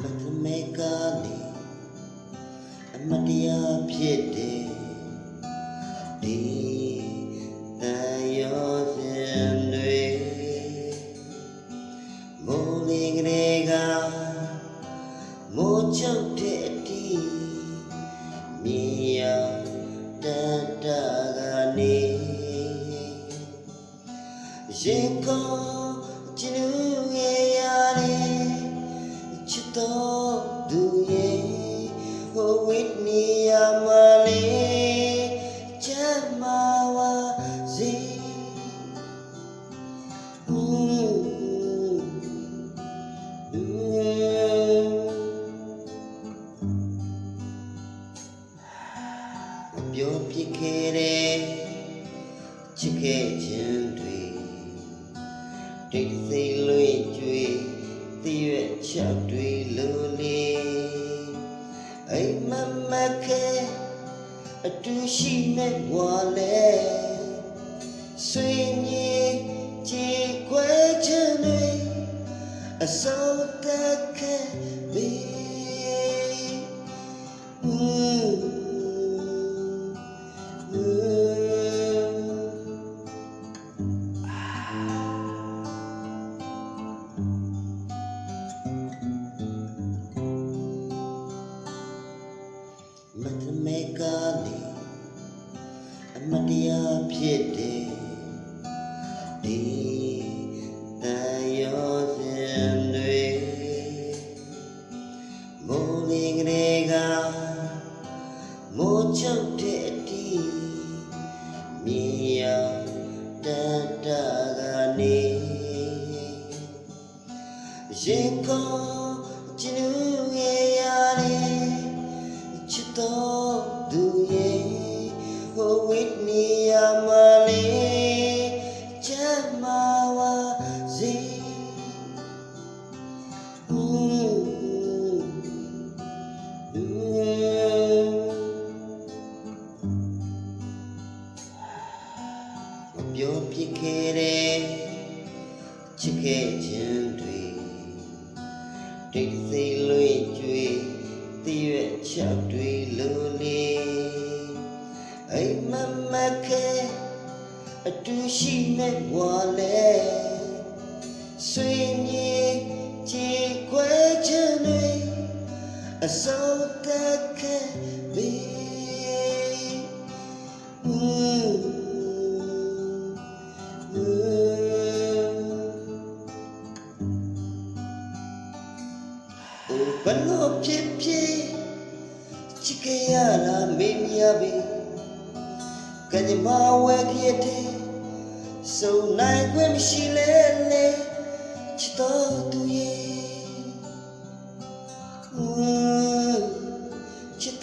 မထမဲကနေအမတရားဖြစ်တယ်ဒီတန်ရောစင်တွေမိုးလေးကလေးကမိုးချုပ်တဲ့အတီးမြေယာတတ်တာကနေရင်ကောကျ ချစ်တော်သူရဲ့ဟိုဝိတ္နီယာမလေးချမ်းမာဝါစီပြောပြခဲ့တဲ့ချစ်ခဲ့ခြင်းတွေတိတ်ဆိတ်လွင်ကျွေး တည့်ရွက်ချက်တွေလိုလေအိမ်မမခဲအတူရှိမဲ့ဝါလဲဆွေမြေကြည်ခွဲခြင်းတွေအစောတ ဖြစ်တယ်ဒီတန်ရောစင်တွေမိုးလေးကလေးကမိုးချုပ်တဲ့အတီးမြေယာတတ်တာကနေရင်ကောကျလူရဲ့ရတဲ့ချစ်တော် ပြောပြခဲ့တဲ့ချစ်ခဲ့ခြင်းတွေတိတ်ဆိတ်လွင်ကျွေးတည့်ရွက်ချက်တွေလိုလေအိမ်မမခဲအတူရှိမဲ့ဝါလဲဆွေမြေကြည်ခွဲခြင်းတွေ အစောတတ်ခဲ့ပြီအိုဘလို့ဖြစ်ဖြစ်ချစ်ခဲ့ရတာမေးမြပြီကညမဝဲခဲ့တဲ့စုံနိုင်ခွင့်မရှိလဲလေချစ်တော်သူရဲ့ ချစ်